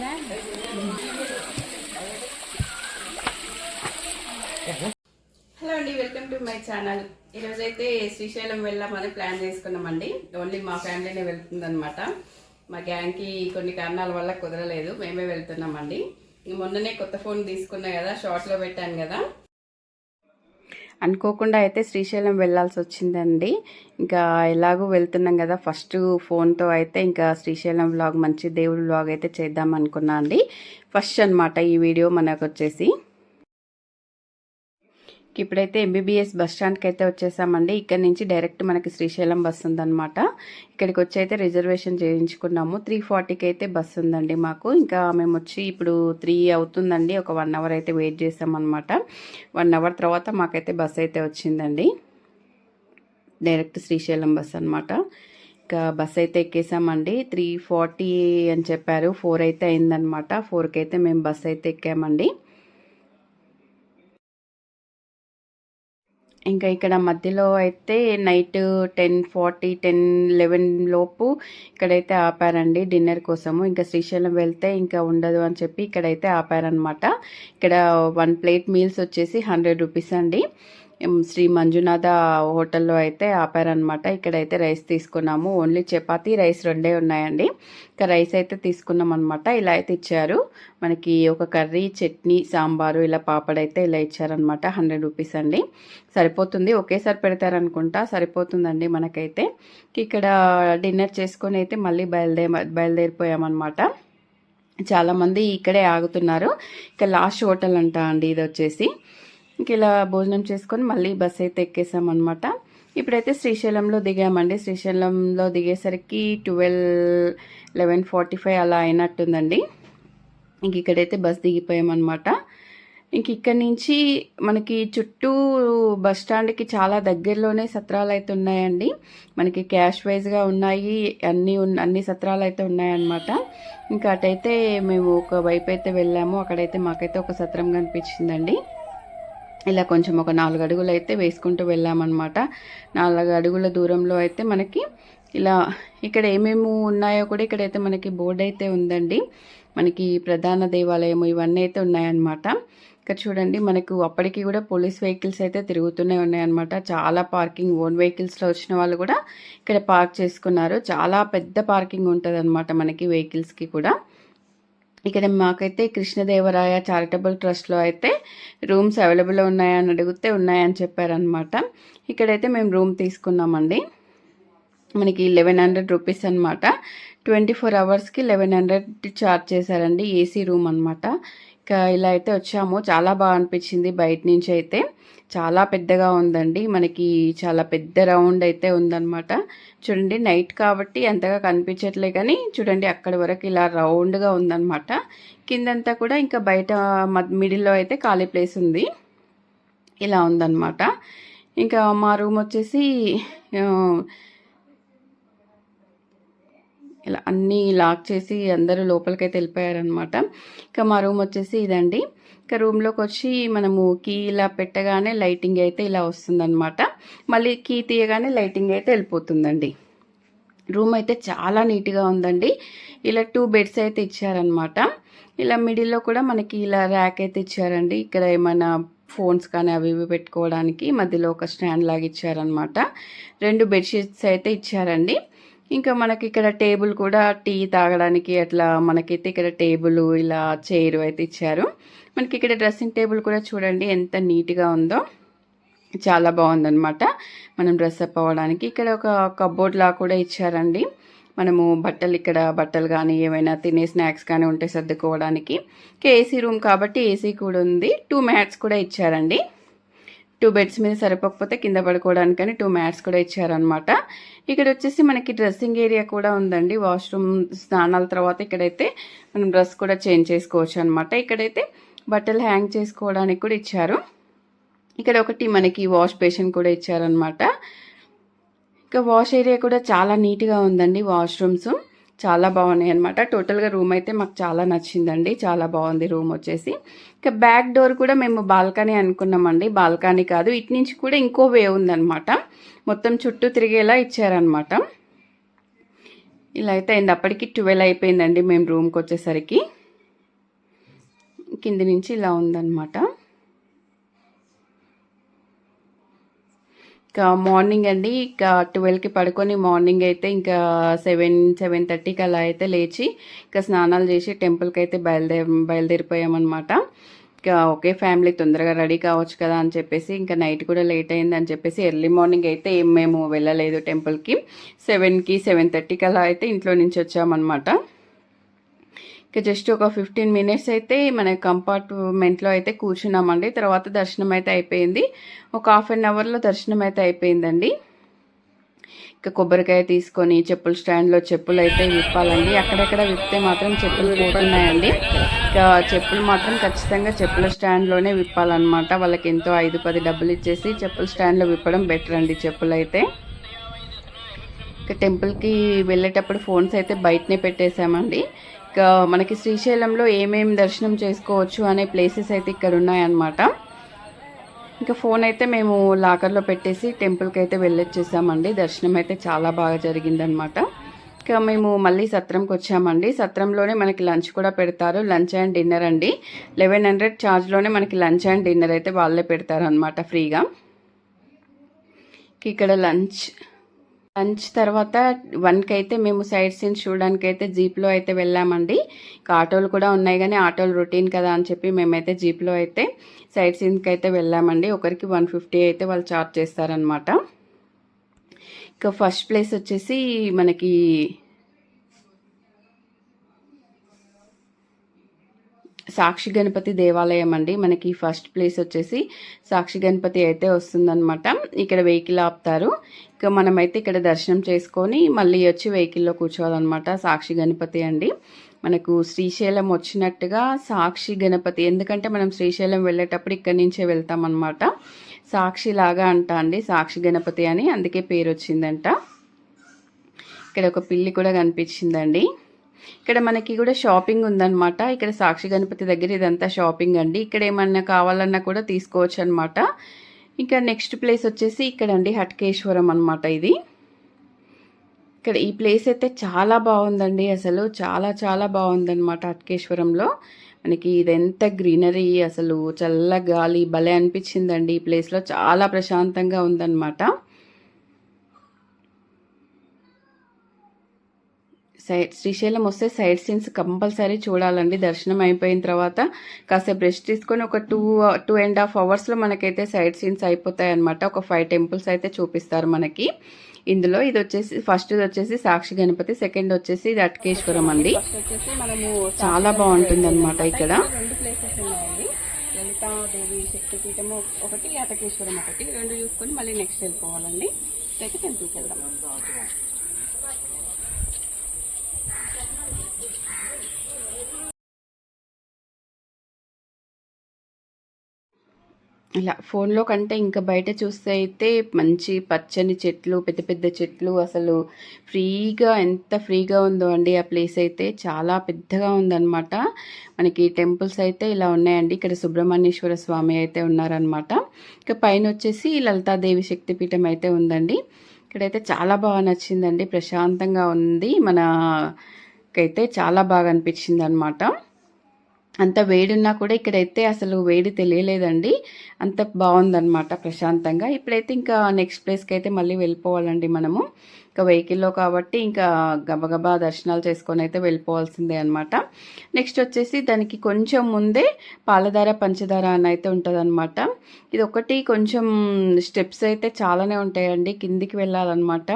Hello అండి welcome to my channel ఈరోజు అయితే శ్రీశైలం వెళ్దామని ప్లాన్ చేసుకున్నామండి. ఓన్లీ మా ఫ్యామిలీనే వెళ్తుందనమాట మా గ్యాంగ్కి కొన్ని కారణాల వల్ల కుదరలేదు. మేమే వెళ్తున్నామండి. మొన్ననే కొత్త ఫోన్ తీసుకున్నా కదా షార్ట్లో పెట్టాను కదా. అనుకోకుండా అయితే శ్రీశైలం వెళ్ళాల్సి వచ్చిందండి. ఇంకా ఎలాగో వెళ్తున్నాం కదా ఫస్ట్ ఫోన్తో అయితే ఇంకా శ్రీశైలం వ్లాగ్ మంచి దేవుడి వ్లాగ్ అయితే చేద్దాం అనుకున్నా అండి. ఫస్ట్ అన్నమాట ఈ వీడియో మనకు వచ్చేసి. ఇప్పుడైతే ఎంబీబీఎస్ బస్ స్టాండ్కి అయితే వచ్చేసామండి. ఇక్కడ నుంచి డైరెక్ట్ మనకి శ్రీశైలం బస్ ఉందన్నమాట. ఇక్కడికి వచ్చి అయితే రిజర్వేషన్ చేయించుకున్నాము. త్రీ ఫార్టీకి అయితే బస్ ఉందండి మాకు. ఇంకా మేము వచ్చి ఇప్పుడు త్రీ అవుతుందండి. ఒక వన్ అవర్ అయితే వెయిట్ చేసామన్నమాట. వన్ అవర్ తర్వాత మాకైతే బస్ అయితే వచ్చిందండి. డైరెక్ట్ శ్రీశైలం బస్ అనమాట ఇంకా బస్ అయితే ఎక్కేసామండి. త్రీ ఫార్టీ అని చెప్పారు. ఫోర్ అయితే అయిందనమాట ఫోర్కి అయితే మేము బస్ అయితే ఎక్కామండి. ఇంకా ఇక్కడ మధ్యలో అయితే night ten forty ten eleven లోపు ఇక్కడైతే ఆపారండి డిన్నర్ కోసము. ఇంకా శ్రీశైలం వెళ్తే ఇంకా ఉండదు అని చెప్పి ఇక్కడైతే ఆపారనమాట ఇక్కడ వన్ ప్లేట్ మీల్స్ వచ్చేసి హండ్రెడ్ రూపీస్ అండి. శ్రీ మంజునాథ హోటల్లో అయితే ఆపారనమాట ఇక్కడైతే రైస్ తీసుకున్నాము. ఓన్లీ చపాతీ రైస్ రెండే ఉన్నాయండి. ఇంకా రైస్ అయితే తీసుకున్నాం అనమాట ఇలా అయితే ఇచ్చారు. మనకి ఒక కర్రీ చట్నీ సాంబారు ఇలా పాపడైతే ఇలా ఇచ్చారనమాట హండ్రెడ్ రూపీస్ అండి. సరిపోతుంది. ఒకేసారి పెడతారనుకుంటా సరిపోతుందండి మనకైతే. ఇక్కడ డిన్నర్ చేసుకొని అయితే మళ్ళీ బయలుదే బయలుదేరిపోయామన్నమాట. చాలామంది ఇక్కడే ఆగుతున్నారు. ఇక లాస్ట్ హోటల్ అంట అండి ఇది వచ్చేసి ఇంక ఇలా భోజనం చేసుకొని మళ్ళీ బస్ అయితే ఎక్కేసామన్నమాట. ఇప్పుడైతే శ్రీశైలంలో దిగామండి. శ్రీశైలంలో దిగేసరికి ట్వెల్వ్ లెవెన్ ఫార్టీ ఫైవ్ అలా అయినట్టుందండి. ఇంక ఇక్కడైతే బస్ దిగిపోయామన్నమాట. ఇంక ఇక్కడ నుంచి మనకి చుట్టూ బస్ స్టాండ్కి చాలా దగ్గరలోనే సత్రాలు అయితే ఉన్నాయండి. మనకి క్యాష్ వైజ్గా ఉన్నాయి. అన్నీ అన్ని సత్రాలు అయితే ఉన్నాయన్నమాట. ఇంకా అటైతే మేము ఒక వైపు అయితే వెళ్ళాము. అక్కడైతే మాకైతే ఒక సత్రం కనిపించిందండి. ఇలా కొంచెం ఒక నాలుగు అడుగులు అయితే వేసుకుంటూ వెళ్ళామన్నమాట. నాలుగు అడుగుల దూరంలో అయితే మనకి ఇలా ఇక్కడ ఏమేమి ఉన్నాయో కూడా ఇక్కడైతే మనకి బోర్డు అయితే ఉందండి. మనకి ప్రధాన దేవాలయం ఇవన్నీ అయితే ఉన్నాయన్నమాట. ఇక్కడ చూడండి మనకు అప్పటికి కూడా పోలీస్ వెహికల్స్ అయితే తిరుగుతూనే ఉన్నాయన్నమాట. చాలా పార్కింగ్ ఓన్ వెహికల్స్లో వచ్చిన వాళ్ళు కూడా ఇక్కడ పార్క్ చేసుకున్నారు. చాలా పెద్ద పార్కింగ్ ఉంటుంది మనకి వెహికల్స్కి కూడా. ఇక్కడ మాకైతే కృష్ణదేవరాయ చారిటబుల్ ట్రస్ట్లో అయితే రూమ్స్ అవైలబుల్ ఉన్నాయని అడిగితే ఉన్నాయని చెప్పారనమాట ఇక్కడైతే మేము రూమ్ తీసుకున్నామండి. మనకి లెవెన్ హండ్రెడ్ రూపీస్ అనమాట ట్వంటీ ఫోర్ అవర్స్కి లెవెన్ హండ్రెడ్ ఛార్జ్ చేశారండి ఏసీ రూమ్ అనమాట ఇంకా ఇలా అయితే వచ్చాము. చాలా బాగా అనిపించింది బయట నుంచి అయితే. చాలా పెద్దగా ఉందండి. మనకి చాలా పెద్ద రౌండ్ అయితే ఉందన్నమాట. చూడండి నైట్ కాబట్టి అంతగా కనిపించట్లే కానీ చూడండి అక్కడి వరకు ఇలా రౌండ్గా ఉందన్నమాట. కిందంతా కూడా ఇంకా బయట మిడిల్లో అయితే ఖాళీ ప్లేస్ ఉంది. ఇలా ఉందన్నమాట. ఇంకా మా రూమ్ వచ్చేసి ఇలా అన్నీ లాక్ చేసి అందరూ లోపలికైతే వెళ్ళిపోయారనమాట ఇంకా మా రూమ్ వచ్చేసి ఇదండి. ఇంకా రూమ్లోకి వచ్చి మనము కీ ఇలా పెట్టగానే లైటింగ్ అయితే ఇలా వస్తుందన్నమాట. మళ్ళీ కీ తీయగానే లైటింగ్ అయితే వెళ్ళిపోతుందండి. రూమ్ అయితే చాలా నీట్గా ఉందండి. ఇలా టూ బెడ్స్ అయితే ఇచ్చారనమాట ఇలా మిడిల్లో కూడా మనకి ఇలా ర్యాక్ అయితే ఇచ్చారండి. ఇక్కడ ఏమైనా ఫోన్స్ కానీ అవి ఇవి పెట్టుకోవడానికి మధ్యలో ఒక స్టాండ్ లాగా ఇచ్చారనమాట రెండు బెడ్షీట్స్ అయితే ఇచ్చారండి. ఇంకా మనకి ఇక్కడ టేబుల్ కూడా టీ తాగడానికి అట్లా మనకైతే ఇక్కడ టేబుల్ ఇలా చైర్ అయితే ఇచ్చారు. మనకి ఇక్కడ డ్రెస్సింగ్ టేబుల్ కూడా చూడండి ఎంత నీట్గా ఉందో. చాలా బాగుందనమాట మనం డ్రెస్ అప్ అవ్వడానికి ఇక్కడ ఒక కబోర్డ్ లా కూడా ఇచ్చారండి. మనము బట్టలు ఇక్కడ బట్టలు కానీ ఏమైనా తినే స్నాక్స్ కానీ ఉంటే సర్దుకోవడానికి. ఏసీ రూమ్ కాబట్టి ఏసీ కూడా ఉంది. టూ మ్యాట్స్ కూడా ఇచ్చారండి. టూ బెడ్స్ మీద సరిపోకపోతే కింద పడుకోవడానికని టూ మ్యాట్స్ కూడా ఇచ్చారనమాట ఇక్కడ వచ్చేసి మనకి డ్రెస్సింగ్ ఏరియా కూడా ఉందండి. వాష్రూమ్ స్నానాల తర్వాత ఇక్కడైతే మనం డ్రెస్ కూడా చేంజ్ చేసుకోవచ్చు అనమాట ఇక్కడైతే బట్టలు హ్యాంగ్ చేసుకోవడానికి కూడా ఇచ్చారు. ఇక్కడ ఒకటి మనకి వాష్ బేసిన్ కూడా ఇచ్చారనమాట ఇంకా వాష్ ఏరియా కూడా చాలా నీట్గా ఉందండి వాష్రూమ్స్. చాలా బాగున్నాయి అనమాట టోటల్గా రూమ్ అయితే మాకు చాలా నచ్చిందండి. చాలా బాగుంది రూమ్ వచ్చేసి. ఇంకా బ్యాక్ డోర్ కూడా మేము బాల్కనీ అనుకున్నామండి. బాల్కనీ కాదు ఇటు నుంచి కూడా ఇంకో వే ఉందనమాట మొత్తం చుట్టూ తిరిగేలా ఇచ్చారనమాట ఇలా అయితే అయింది. అప్పటికి ట్వెల్వ్ అయిపోయిందండి మేము రూమ్కి వచ్చేసరికి. కింది నుంచి ఇలా ఉందన్నమాట. ఇంకా మార్నింగ్ అండి ఇంకా ట్వెల్వ్కి పడుకొని మార్నింగ్ అయితే ఇంకా సెవెన్ సెవెన్ థర్టీకి అలా అయితే లేచి ఇంకా స్నానాలు చేసి టెంపుల్కి అయితే బయలుదేరి బయలుదేరిపోయామన్నమాట. ఇంకా ఒకే ఫ్యామిలీ తొందరగా రెడీ కావచ్చు కదా అని చెప్పేసి ఇంకా నైట్ కూడా లేట్ అయింది అని చెప్పేసి ఎర్లీ మార్నింగ్ అయితే ఏం మేము వెళ్ళలేదు టెంపుల్కి. సెవెన్కి సెవెన్ థర్టీకి అలా అయితే ఇంట్లో నుంచి వచ్చామన్నమాట. ఇక జస్ట్ ఒక ఫిఫ్టీన్ మినిట్స్ అయితే మన కంపార్ట్మెంట్లో అయితే కూర్చున్నామండి. తర్వాత దర్శనం అయితే అయిపోయింది. ఒక హాఫ్ అన్ అవర్లో దర్శనం అయితే అయిపోయిందండి. ఇక కొబ్బరికాయ తీసుకొని చెప్పుల స్టాండ్లో చెప్పులు అయితే విప్పాలండి. అక్కడెక్కడ విప్పితే మాత్రం చెప్పులు పోతున్నాయండి. ఇక చెప్పులు మాత్రం ఖచ్చితంగా చెప్పుల స్టాండ్లోనే విప్పాలన్నమాట. వాళ్ళకి ఎంతో ఐదు పది డబ్బులు ఇచ్చేసి చెప్పుల స్టాండ్లో విప్పడం బెటర్ అండి చెప్పులు అయితే. ఇక టెంపుల్కి వెళ్ళేటప్పుడు ఫోన్స్ అయితే బయటనే పెట్టేశామండి. మనకి శ్రీశైలంలో ఏమేమి దర్శనం చేసుకోవచ్చు అనే ప్లేసెస్ అయితే ఇక్కడ ఉన్నాయన్నమాట. ఇంకా ఫోన్ అయితే మేము లాకర్లో పెట్టేసి టెంపుల్కి అయితే వెళ్ళొచ్చేసామండి. దర్శనం అయితే చాలా బాగా జరిగిందనమాట ఇంకా మేము మళ్ళీ సత్రంకి వచ్చామండి. సత్రంలోనే మనకి లంచ్ కూడా పెడతారు. లంచ్ అండ్ డిన్నర్ అండి. లెవెన్ హండ్రెడ్ ఛార్జ్లోనే మనకి లంచ్ అండ్ డిన్నర్ అయితే వాళ్ళే పెడతారు అనమాట ఫ్రీగా ఇక్కడ లంచ్ లంచ్ తర్వాత వన్కి అయితే మేము సైడ్ సీన్స్ చూడడానికి అయితే జీప్లో అయితే వెళ్ళామండి. ఇంకా ఆటోలు కూడా ఉన్నాయి కానీ ఆటోలు రొటీన్ కదా అని చెప్పి మేమైతే జీప్లో అయితే సైడ్ సీన్కి అయితే వెళ్ళామండి. ఒకరికి వన్ ఫిఫ్టీ అయితే వాళ్ళు చార్జ్ చేస్తారనమాట ఇంకా ఫస్ట్ ప్లేస్ వచ్చేసి మనకి సాక్షి గణపతి దేవాలయం అండి. మనకి ఫస్ట్ ప్లేస్ వచ్చేసి సాక్షి గణపతి అయితే వస్తుందన్నమాట. ఇక్కడ వెహికల్ ఆపుతారు. ఇక మనమైతే ఇక్కడ దర్శనం చేసుకొని మళ్ళీ వచ్చి వెహికల్లో కూర్చోవాలన్నమాట సాక్షి గణపతి అండి. మనకు శ్రీశైలం వచ్చినట్టుగా సాక్షి గణపతి ఎందుకంటే మనం శ్రీశైలం వెళ్ళేటప్పుడు ఇక్కడి నుంచే వెళ్తామన్నమాట. సాక్షి లాగా అంట అండి సాక్షి గణపతి అని అందుకే పేరు వచ్చిందంట ఇక్కడ ఒక పిల్లి కూడా కనిపించిందండి. ఇక్కడ మనకి కూడా షాపింగ్ ఉందన్నమాట. ఇక్కడ సాక్షి గణపతి దగ్గర ఇదంతా షాపింగ్ అండి. ఇక్కడ ఏమన్నా కావాలన్నా కూడా తీసుకోవచ్చు అనమాట ఇంకా నెక్స్ట్ ప్లేస్ వచ్చేసి ఇక్కడ అండి హట్కేశ్వరం అనమాట ఇది. ఇక్కడ ఈ ప్లేస్ అయితే చాలా బాగుందండి అసలు. చాలా చాలా బాగుందన్నమాట హట్కేశ్వరంలో. మనకి ఇదెంత గ్రీనరీ అసలు చల్ల గాలి భలే అనిపించిందండి ఈ ప్లేస్లో. చాలా ప్రశాంతంగా ఉందన్నమాట. సైడ్ శ్రీశైలం వస్తే సైడ్ సీన్స్ కంపల్సరీ చూడాలండి. దర్శనం అయిపోయిన తర్వాత కాసేపు రెస్ట్ తీసుకొని ఒక టూ టూ అండ్ హాఫ్ అవర్స్లో మనకైతే సైడ్ సీన్స్ అయిపోతాయి అనమాట ఒక ఫైవ్ టెంపుల్స్ అయితే చూపిస్తారు మనకి. ఇందులో ఇది వచ్చేసి ఫస్ట్ వచ్చేసి సాక్షి గణపతి సెకండ్ వచ్చేసి ఇది అట్కేశ్వరం అండి. చాలా బాగుంటుంది అనమాట ఇక్కడ. రెండు ప్లేసెస్ ఉన్నాయండి. లలితాదేవి శక్తిపీఠము ఒకటి అటకేశ్వరం ఒకటి. రెండు చూసుకొని మళ్ళీ నెక్స్ట్ వెళ్ళిపోవాలండి. అయితే టెంపుల్కి వెళ్దాం. ఇలా ఫోన్లో కంటే ఇంకా బయట చూస్తే అయితే మంచి పచ్చని చెట్లు పెద్ద పెద్ద చెట్లు అసలు ఫ్రీగా ఎంత ఫ్రీగా ఉందో అండి ఆ ప్లేస్ అయితే. చాలా పెద్దగా ఉందన్నమాట. మనకి టెంపుల్స్ అయితే ఇలా ఉన్నాయండి. ఇక్కడ సుబ్రహ్మణ్యేశ్వర స్వామి అయితే ఉన్నారనమాట ఇక పైన వచ్చేసి లలితాదేవి శక్తిపీఠం అయితే ఉందండి. ఇక్కడైతే చాలా బాగా నచ్చిందండి. ప్రశాంతంగా ఉంది. మనకైతే చాలా బాగా అనిపించింది అనమాట అంత వేడున్నా కూడా ఇక్కడైతే అసలు వేడి తెలియలేదండి. అంత బాగుందనమాట ప్రశాంతంగా. ఇప్పుడైతే ఇంకా నెక్స్ట్ ప్లేస్కి అయితే మళ్ళీ వెళ్ళిపోవాలండి మనము. ఇంకా వెహికల్లో కాబట్టి ఇంకా గబగబా దర్శనాలు చేసుకొని అయితే వెళ్ళిపోవాల్సిందే అనమాట నెక్స్ట్ వచ్చేసి దానికి కొంచెం ముందే పాలధార పంచదార అని అయితే ఉంటుందన్నమాట. ఇది ఒకటి కొంచెం స్టెప్స్ అయితే చాలానే ఉంటాయండి కిందికి వెళ్ళాలన్నమాట.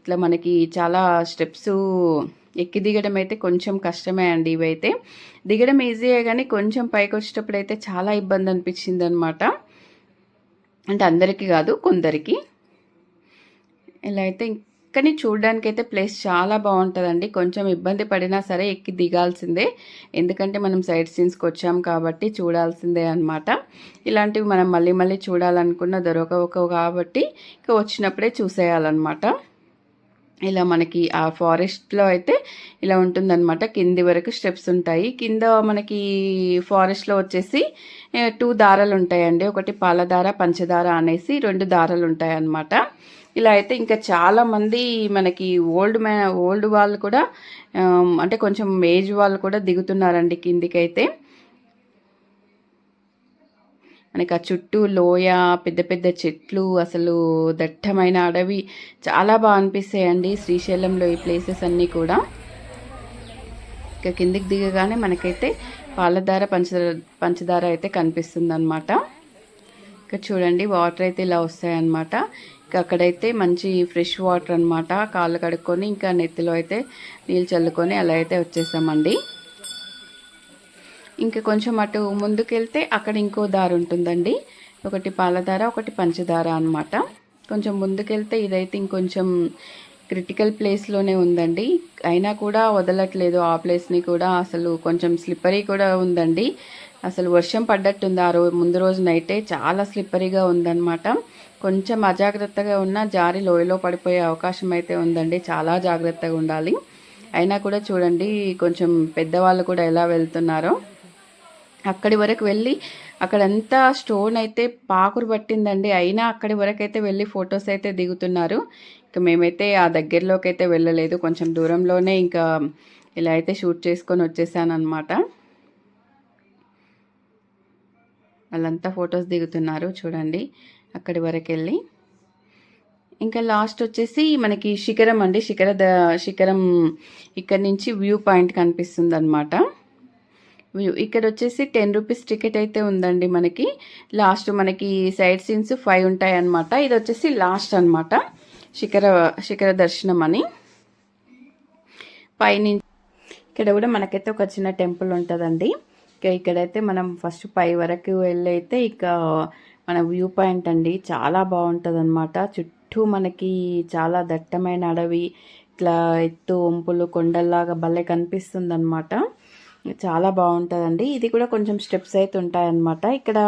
ఇట్లా మనకి చాలా స్టెప్స్ ఎక్కి దిగడం అయితే కొంచెం కష్టమే అండి ఇవైతే. దిగడం ఈజీయే కానీ కొంచెం పైకి వచ్చేటప్పుడు అయితే చాలా ఇబ్బంది అనిపించింది అనమాట అంటే అందరికీ కాదు కొందరికి. ఇలా అయితే కానీ చూడడానికి అయితే ప్లేస్ చాలా బాగుంటుందండి. కొంచెం ఇబ్బంది పడినా సరే ఎక్కి దిగాల్సిందే. ఎందుకంటే మనం సైడ్ సీన్స్కి వచ్చాం కాబట్టి చూడాల్సిందే అనమాట ఇలాంటివి మనం మళ్ళీ మళ్ళీ చూడాలనుకున్న దొరకవు కాబట్టి ఇక వచ్చినప్పుడే చూసేయాలన్నమాట. ఇలా మనకి ఆ ఫారెస్ట్లో అయితే ఇలా ఉంటుందన్నమాట. కింది వరకు స్టెప్స్ ఉంటాయి. కింద మనకి ఫారెస్ట్లో వచ్చేసి టూ దారాలు ఉంటాయండి. ఒకటి పాలదార పంచదార అనేసి రెండు దారాలు ఉంటాయి అన్నమాట ఇలా అయితే ఇంకా చాలామంది మనకి ఓల్డ్ మ్యా ఓల్డ్ వాళ్ళు కూడా అంటే కొంచెం ఏజ్ వాళ్ళు కూడా దిగుతున్నారండి కిందికి అయితే మనకి ఆ చుట్టూ లోయ పెద్ద పెద్ద చెట్లు అసలు దట్టమైన అడవి చాలా బాగా అనిపిస్తాయండి శ్రీశైలంలో ఈ ప్లేసెస్ అన్నీ కూడా. ఇక కిందికి దిగగానే మనకైతే పాలధార పంచదార పంచదార అయితే కనిపిస్తుంది అనమాట ఇక చూడండి వాటర్ అయితే ఇలా వస్తాయన్నమాట. ఇక అక్కడైతే మంచి ఫ్రెష్ వాటర్ అనమాట కాళ్ళు కడుక్కొని ఇంకా నెత్తిలో అయితే నీళ్ళు చల్లుకొని అలా అయితే వచ్చేసామండి. ఇంకా కొంచెం అటు ముందుకెళ్తే అక్కడ ఇంకో దారి ఉంటుందండి. ఒకటి పాలధార ఒకటి పంచదార అనమాట కొంచెం ముందుకెళ్తే ఇదైతే ఇంకొంచెం క్రిటికల్ ప్లేస్లోనే ఉందండి. అయినా కూడా వదలట్లేదు ఆ ప్లేస్ని కూడా. అసలు కొంచెం స్లిప్పరీ కూడా ఉందండి. అసలు వర్షం పడ్డట్టుంది ఆ రోజు ముందు రోజు నైటే చాలా స్లిప్పరీగా ఉందన్నమాట. కొంచెం అజాగ్రత్తగా ఉన్న జారి లోయలో పడిపోయే అవకాశం అయితే ఉందండి. చాలా జాగ్రత్తగా ఉండాలి. అయినా కూడా చూడండి కొంచెం పెద్దవాళ్ళు కూడా ఎలా వెళ్తున్నారో. అక్కడి వరకు వెళ్ళి అక్కడంతా స్టోన్ అయితే పాకురు పట్టిందండి. అయినా అక్కడి వరకు అయితే వెళ్ళి ఫొటోస్ అయితే దిగుతున్నారు. ఇక మేమైతే ఆ దగ్గరలోకి అయితే వెళ్ళలేదు. కొంచెం దూరంలోనే ఇంకా ఇలా అయితే షూట్ చేసుకొని వచ్చేసాను అనమాట వాళ్ళంతా ఫొటోస్ దిగుతున్నారు చూడండి అక్కడి వరకు వెళ్ళి ఇంకా లాస్ట్ వచ్చేసి మనకి శిఖరం అండి. శిఖర ద శిఖరం ఇక్కడ నుంచి వ్యూ పాయింట్ కనిపిస్తుంది అనమాట వ్యూ ఇక్కడ వచ్చేసి టెన్ రూపీస్ టికెట్ అయితే ఉందండి మనకి. లాస్ట్ మనకి సైడ్ సీన్స్ ఫైవ్ ఉంటాయి అనమాట ఇది వచ్చేసి లాస్ట్ అనమాట శిఖర శిఖర దర్శనం అని. పైనుంచి ఇక్కడ కూడా మనకైతే ఒక చిన్న టెంపుల్ ఉంటుందండి. ఇక్కడైతే మనం ఫస్ట్ పై వరకు వెళ్ళైతే ఇక మన వ్యూ పాయింట్ అండి. చాలా బాగుంటుంది అనమాట చుట్టూ మనకి చాలా దట్టమైన అడవి ఇట్లా ఎత్తు వంపులు కొండల్లాగా భలే కనిపిస్తుంది అనమాట చాలా బాగుంటుందండి. ఇది కూడా కొంచెం స్టెప్స్ అయితే ఉంటాయన్నమాట. ఇక్కడ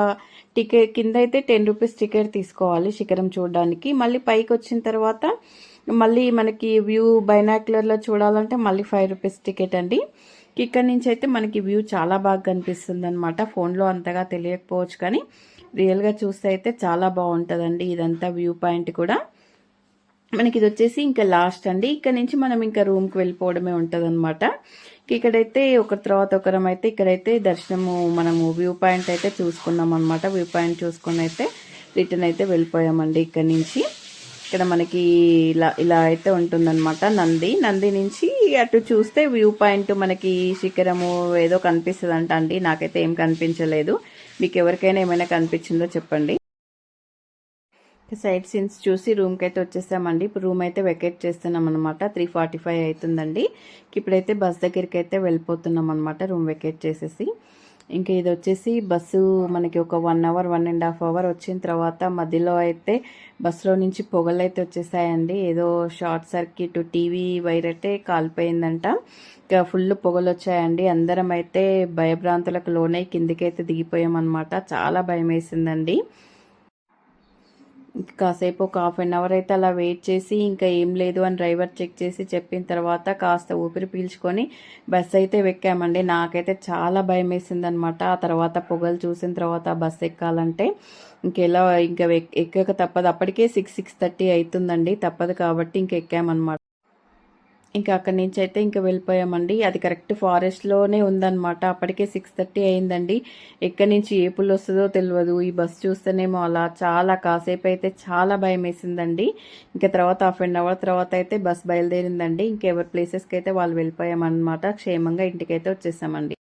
టికెట్ కింద అయితే టెన్ రూపీస్ టికెట్ తీసుకోవాలి శిఖరం చూడడానికి. మళ్ళీ పైకి వచ్చిన తర్వాత మళ్ళీ మనకి వ్యూ బైనాక్యులర్లో చూడాలంటే మళ్ళీ ఫైవ్ రూపీస్ టికెట్ అండి. ఇక్కడ నుంచి అయితే మనకి వ్యూ చాలా బాగా కనిపిస్తుంది అనమాట ఫోన్లో అంతగా తెలియకపోవచ్చు కానీ రియల్గా చూస్తే అయితే చాలా బాగుంటుందండి ఇదంతా వ్యూ పాయింట్ కూడా. మనకి ఇది వచ్చేసి ఇంకా లాస్ట్ అండి. ఇక్కడ నుంచి మనం ఇంకా రూమ్కి వెళ్ళిపోవడమే ఉంటుంది అనమాట ఇక్కడైతే ఒక తర్వాత ఒకరం అయితే ఇక్కడైతే దర్శనము మనము వ్యూ పాయింట్ అయితే చూసుకున్నాం అనమాట వ్యూ పాయింట్ చూసుకుని అయితే రిటర్న్ అయితే వెళ్ళిపోయామండి ఇక్కడ నుంచి. ఇక్కడ మనకి ఇలా ఇలా అయితే ఉంటుందన్నమాట నంది. నంది నుంచి అటు చూస్తే వ్యూ పాయింట్ మనకి శిఖరము ఏదో కనిపిస్తుంది అంట అండి. నాకైతే ఏం కనిపించలేదు. మీకు ఎవరికైనా ఏమైనా కనిపించిందో చెప్పండి. సైడ్ సీన్స్ చూసి రూమ్కి అయితే వచ్చేసామండి. ఇప్పుడు రూమ్ అయితే వెకేట్ చేస్తున్నాం అనమాట త్రీ ఫార్టీ ఫైవ్ అవుతుందండి ఇప్పుడైతే బస్ దగ్గరికి అయితే వెళ్ళిపోతున్నాం అనమాట రూమ్ వెకేట్ చేసేసి. ఇంకా ఇది వచ్చేసి బస్సు మనకి ఒక one hour one and half hour వచ్చిన తర్వాత మధ్యలో అయితే బస్సులో నుంచి పొగలు అయితే వచ్చేసాయండి. ఏదో షార్ట్ సర్క్యూట్ టీవీ వైర్ అయితే కాలిపోయిందంట. ఇంకా ఫుల్ పొగలు వచ్చాయండి అందరం అయితే భయభ్రాంతులకు లోనై కిందికైతే దిగిపోయామన్నమాట. చాలా భయం వేసిందండి కాసేపు ఒక హాఫ్ అన్ అవర్ అయితే అలా వెయిట్ చేసి ఇంకా ఏం లేదు అని డ్రైవర్ చెక్ చేసి చెప్పిన తర్వాత కాస్త ఊపిరి పీల్చుకొని బస్ అయితే ఎక్కామండి నాకైతే చాలా భయం వేసింది అనమాట ఆ తర్వాత పొగలు చూసిన తర్వాత బస్ ఎక్కాలంటే ఇంకెలా ఇంకా ఎక్కక తప్పదు. అప్పటికే సిక్స్ సిక్స్ థర్టీ అవుతుందండి. తప్పదు కాబట్టి ఇంక ఎక్కామన్నమాట ఇంకా అక్కడి నుంచి అయితే ఇంకా వెళ్ళిపోయామండి. అది కరెక్ట్ ఫారెస్ట్లోనే ఉందన్నమాట. అప్పటికే సిక్స్ థర్టీ అయిందండి. ఎక్కడి నుంచి ఏ పుల్ వస్తుందో తెలియదు ఈ బస్సు చూస్తేనేమో అలా చాలా కాసేపు అయితే చాలా భయం వేసిందండి. ఇంకా తర్వాత హాఫ్ అన్ అవర్ తర్వాత అయితే బస్ బయలుదేరిందండి. ఇంకెవరి ప్లేసెస్కి అయితే వాళ్ళు వెళ్ళిపోయామన్నమాట. క్షేమంగా ఇంటికైతే వచ్చేసామండి.